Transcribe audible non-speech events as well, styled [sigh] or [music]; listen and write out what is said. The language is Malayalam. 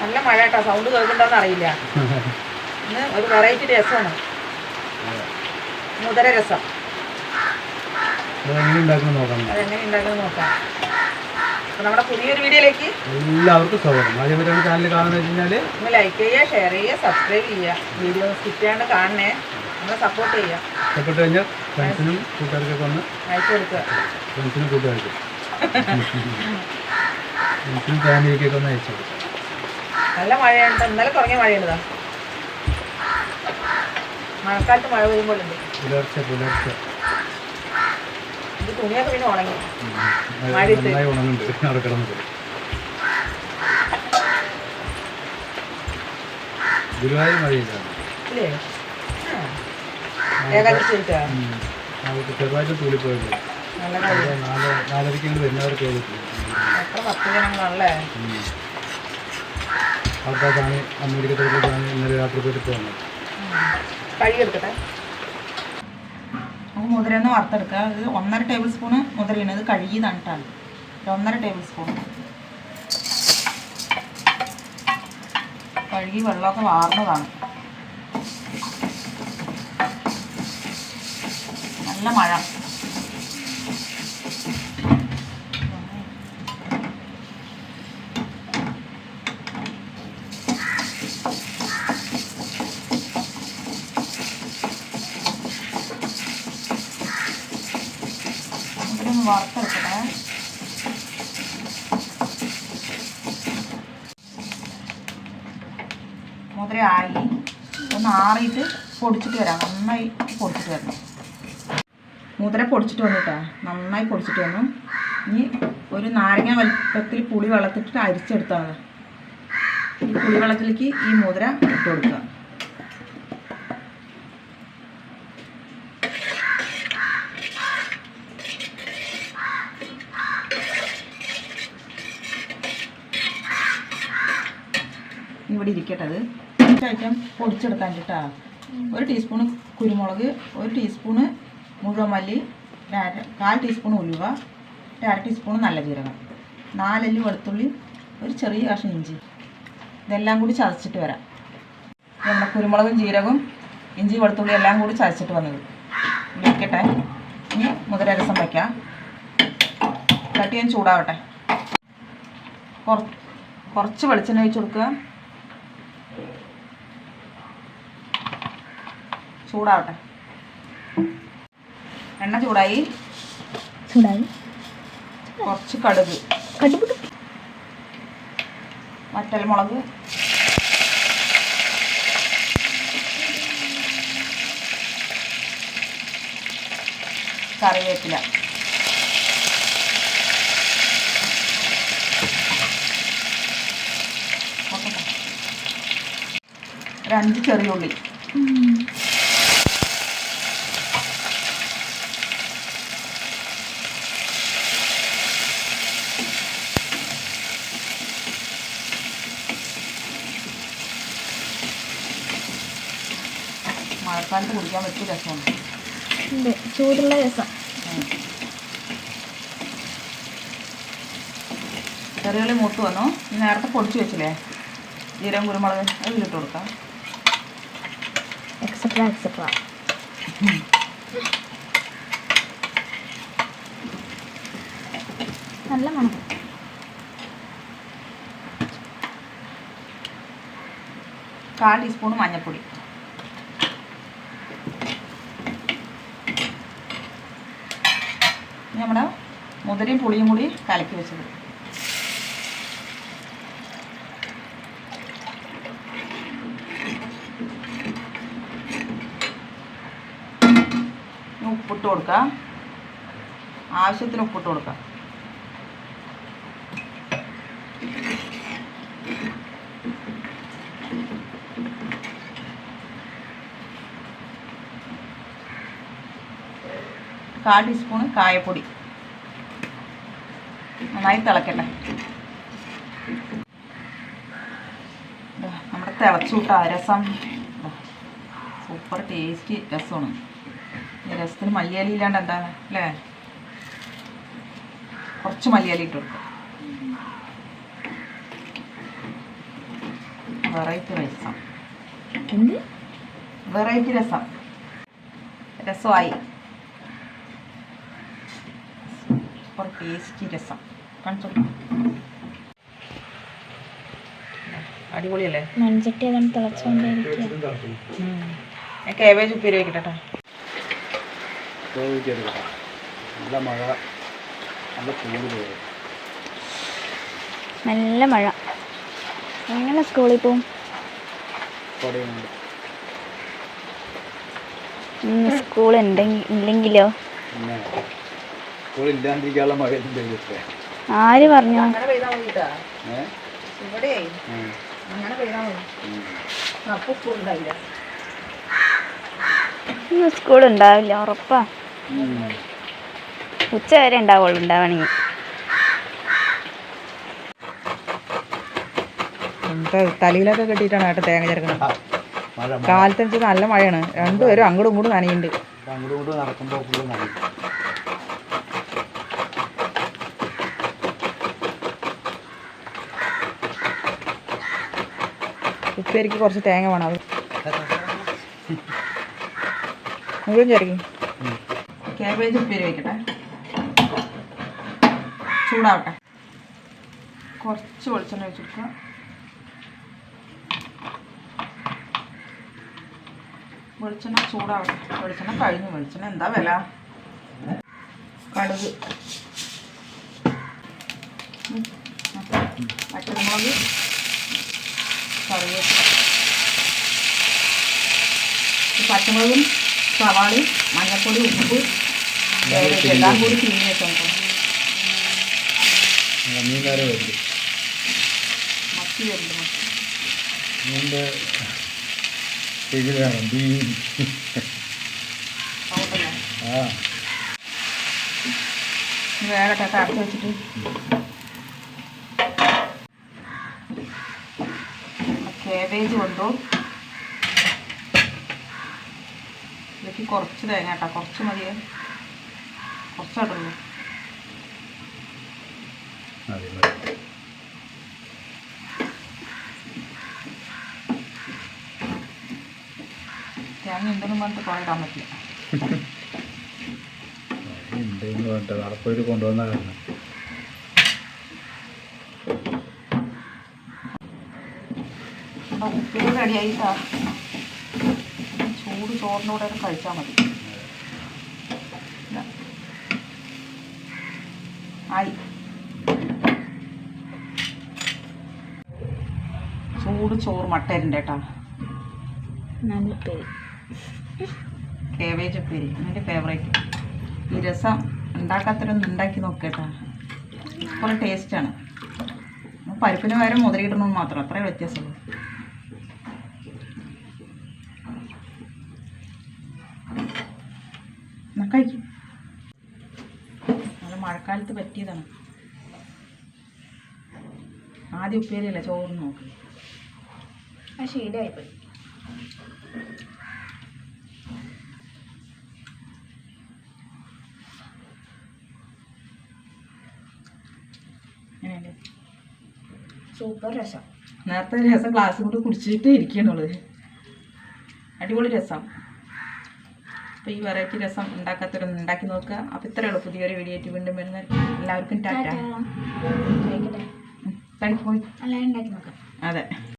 നല്ല മഴ കേട്ടോ സൗണ്ട് കേൾക്കുന്നുണ്ടോന്ന് അറിയില്ല. ഇന്ന് ഒരു വെറൈറ്റി രസമാണ്. മുതര രസം. അതെങ്ങനെ ഉണ്ടാക്കണം നോക്കാം. അതെങ്ങനെ ഉണ്ടാക്കുന്നത് നോക്കാം. നമ്മുടെ പുതിയൊരു വീഡിയോയിലേക്ക് എല്ലാവർക്കും സ്വാഗതം. ആദ്യമായിട്ടാണ് ചാനൽ കാണുന്നത് ഒന്ന് ലൈക്ക് ചെയ്യുക ഷെയർ ചെയ്യുക സബ്സ്ക്രൈബ് ചെയ്യുക. വീഡിയോ സ്കിപ്പ് ചെയ്യാണ്ട് കാണണേ. നമ്മളെ സപ്പോർട്ട് ചെയ്യുക. ഇഷ്ടപ്പെട്ട് കഴിഞ്ഞാൽ ഫ്രണ്ട്സിനും കൂട്ടുകാർക്കൊക്കെ ഒന്ന് അയച്ചു കൊടുക്കുക. ഫ്രണ്ട്സിനും കൂട്ടുകാർക്കും. ഫ്രണ്ട്സിനും ഫാമിലിക്കൊക്കെ ഒന്ന് അയച്ചു കൊടുക്കാം നല്ല മഴയുണ്ട്. ഇന്നലെ തുടങ്ങിയ മഴയുണ്ടതാ മഴക്കാലത്ത് മഴ വരുമ്പോഴുണ്ട് പുലർച്ചെ പുലർച്ചെ. ഇത് തുണിയൊക്കെ പിന്നെ ഉണങ്ങി. മഴയത്ത്. ഗുരുവായൂർ മഴയില്ല. ഇല്ലേ? ഏകാദശി ചെറുതായിട്ട് നാലരയ്ക്ക് വരുന്നവർക്ക് ചെയ്തിട്ടില്ല എത്ര അവർക്കാണ് അമേരിക്കത്തോട്ടാണ് ഇന്നലെ രാത്രി പോയിട്ട് വന്നത് കഴുകിയെടുക്കട്ടെ? നമുക്ക് മുതിരന്ന് വറുത്തെടുക്കുക ഇത് ഒന്നര ടേബിൾ സ്പൂണ് മുതിരയാണ് ഇത് കഴുകി തന്നിട്ടാണ് ഒരു ഒന്നര ടേബിൾ സ്പൂൺ. കഴുകി വെള്ളമൊക്കെ വാർന്നതാണ്. നല്ല മഴ. മുതിര ആയി ഒന്ന് ആറിയിട്ട് പൊടിച്ചിട്ട് വരാം. നന്നായി പൊടിച്ചിട്ട് വരണം. മുതിര പൊടിച്ചിട്ട് വന്നിട്ടാ നന്നായി പൊടിച്ചിട്ട് വന്നു. ഇനി ഒരു നാരങ്ങ വലുപ്പത്തിൽ പുളി വെള്ളത്തിട്ട് അരിച്ചെടുത്താണ് ഈ പുളി വെള്ളത്തിലേക്ക് ഈ മുതിര ഇട്ട് കൊടുക്കുക. ഇവിടെ ഇരിക്കട്ടെ ഐറ്റം പൊടിച്ചെടുക്കാൻ കേട്ടാ. ഒരു ടീസ്പൂണ് കുരുമുളക് ഒരു ടീസ്പൂണ് മുഴുവൻ മല്ലി കാൽ ടീസ്പൂൺ ഉലുവ അര ടീസ്പൂൺ നല്ല ജീരകം നാലല്ലി വെളുത്തുള്ളി ഒരു ചെറിയ കഷ്ണം ഇഞ്ചി. ഇതെല്ലാം കൂടി ചതച്ചിട്ട് വരാം. നമ്മുടെ കുരുമുളകും ജീരകവും ഇഞ്ചി വെളുത്തുള്ളി എല്ലാം കൂടി ചതച്ചിട്ട് വന്നത്. വെക്കട്ടെ. ഇനി മുതലരസം രസം വയ്ക്കാം ചട്ടി ഞാൻ ചൂടാവട്ടെ. കുറ- കുറച്ച് വെളിച്ചെണ്ണ ഒഴിച്ച് കൊടുക്കുക. ചൂടാവട്ടെ. എണ്ണ ചൂടായി? ചൂടായി. കുറച്ച് കടുക്. കടുക്. വറ്റൽമുളക് കറിവേപ്പില. രണ്ട് ഒരു മഴക്കാലത്ത് കുടിക്കാൻ പറ്റിയ രസമാണ് ഉണ്ട് ചൂടുള്ള രസം. ചെറിയുള്ളി മൂത്ത് വന്നു. നേരത്തെ പൊടിച്ച് വെച്ചില്ലേ? ജീരം കുരുമുളക് അത് ഇട്ട് കൊടുക്കാം. എക്സെട്ര എക്സെട്ര നല്ല മണം. കാൽ ടീസ്പൂൺ മഞ്ഞൾപ്പൊടി ഇനി നമ്മുടെ മുതിരയും പുളിയും കൂടി കലക്കി വെച്ചത്. ഉപ്പിട്ട് കൊടുക്കാം. ആവശ്യത്തിന് ഉപ്പിട്ട് കൊടുക്കാം. കാൽ ടീസ്പൂൺ കായപ്പൊടി. നന്നായി തിളക്കട്ടെ. നമ്മുടെ തിളച്ചുവിട്ട രസം. സൂപ്പർ ടേസ്റ്റി രസമാണ്. ഈ രസത്തിന് മല്ലിയാലി ഇല്ലാണ്ട് എന്താ അല്ലേ? കുറച്ച് മല്ലിയാലി ഇട്ട് കൊടുക്കുക വെറൈറ്റി രസം വെറൈറ്റി രസം. രസമായി. സൂപ്പർ ടേസ്റ്റി രസം. കാണിച്ചോ അടിപൊളിയല്ലേ? മൺചട്ടി കേബേജ് ഉപ്പേരി വെക്കട്ടെ. നല്ല മഴ നല്ല ചൂട് പോയി നല്ല മഴ. എങ്ങനെ സ്കൂളിൽ പോവും? സ്കൂൾ ഉണ്ടെങ്കിൽ ഇല്ലെങ്കിലോ? ഇല്ലാണ്ടിരിക്കാനുള്ള മഴ ആര് പറഞ്ഞു? ഇന്ന് സ്കൂൾ ഉണ്ടാവില്ല ഉറപ്പാ. ഉച്ച വരെ ഉണ്ടാവുള്ളൂ ഉണ്ടാവണെങ്കിൽ. തലയിലൊക്കെ കെട്ടിയിട്ടാണ് ഏട്ടാ തേങ്ങ ചേർക്കുന്നത്. കാലത്തനുസരിച്ച് നല്ല മഴയാണ്. രണ്ടുപേരും അങ്ങോട്ടും ഇങ്ങോട്ടും നനയുണ്ട് അങ്ങോട്ടും ഇങ്ങോട്ടും നടക്കുമ്പോൾ ഉപ്പേരിക്ക് കുറച്ച് തേങ്ങ വേണം അത്. മുഴുവൻ ചേർക്കും. കേബേജ് ഉപ്പേരി വയ്ക്കട്ടെ ചൂടാവട്ടെ. കുറച്ച് വെളിച്ചെണ്ണ വെച്ചെടുക്കുക വെളിച്ചെണ്ണ ചൂടാവട്ടെ. വെളിച്ചെണ്ണ കഴിഞ്ഞു. വെളിച്ചെണ്ണ എന്താ വില? കടുക്. മറ്റേ പച്ചമുളക് കറിവേപ്പില പച്ചമുളകും സവാളയും മഞ്ഞൾപ്പൊടി ഉപ്പ് എല്ലാം കൂടി തിരിഞ്ഞ് വെച്ചോണ്ട് വേറെ വരുന്നു വരുന്നുണ്ട് മത്തി മീന്റെ ഇത് വേണം മീൻ സൗണ്ടല്ലേ ആ ഇനി വേഗട്ടെ അടച്ച് വെച്ചിട്ട് കേബേജ് കൊണ്ടു. ഇതിലേക്ക് കുറച്ച് തേങ്ങ കേട്ടോ കുറച്ച് മതിയേ കുറച്ചായിട്ടുള്ളൂ തേങ്ങ ഉണ്ടെന്നും പറഞ്ഞിട്ട് കുറേ ഇടാൻ പറ്റില്ല. [laughs] കൊണ്ടുവന്ന കാരണം അപ്പോൾ റെഡിയായിട്ടാ ചൂട് ചോറിന്റെ കൂടെ കഴിച്ചാൽ മതി. ആയി. ചൂട് ചോറ് മട്ടരുണ്ട് കേട്ടോ. നല്ല പേര് കേബേജ് ഉപ്പേരി എന്റെ ഫേവറേറ്റ് ഈ രസം ഉണ്ടാക്കാത്തരൊന്നും ഉണ്ടാക്കി നോക്കേട്ടാ കുറേ ടേസ്റ്റാണ് പരിപ്പിന് പകരം മുതലിടണമെന്ന് മാത്രം അത്രേ വ്യത്യാസമുള്ളൂ. കഴിക്കും. നല്ല മഴക്കാലത്ത് പറ്റിയതാണ്. ആദ്യം ഉപ്പേരിയല്ല? ചോറ് നോക്കി. ആ ശീലമായിപ്പോയി സൂപ്പർ രസം. നേരത്തെ രസം ഗ്ലാസ് കൊണ്ട് കുടിച്ചിട്ടേ ഇരിക്കണുള്ളത് അടിപൊളി രസം. അപ്പോൾ ഈ വെറൈറ്റി രസം ഉണ്ടാക്കാത്തൊരൊന്ന് ഉണ്ടാക്കി നോക്കുക. അപ്പോൾ ഇത്രയേ ഉള്ളൂ പുതിയൊരു വീഡിയോ ആയിട്ട് വീണ്ടും വരുന്ന എല്ലാവർക്കും ടാറ്റ. അതെ.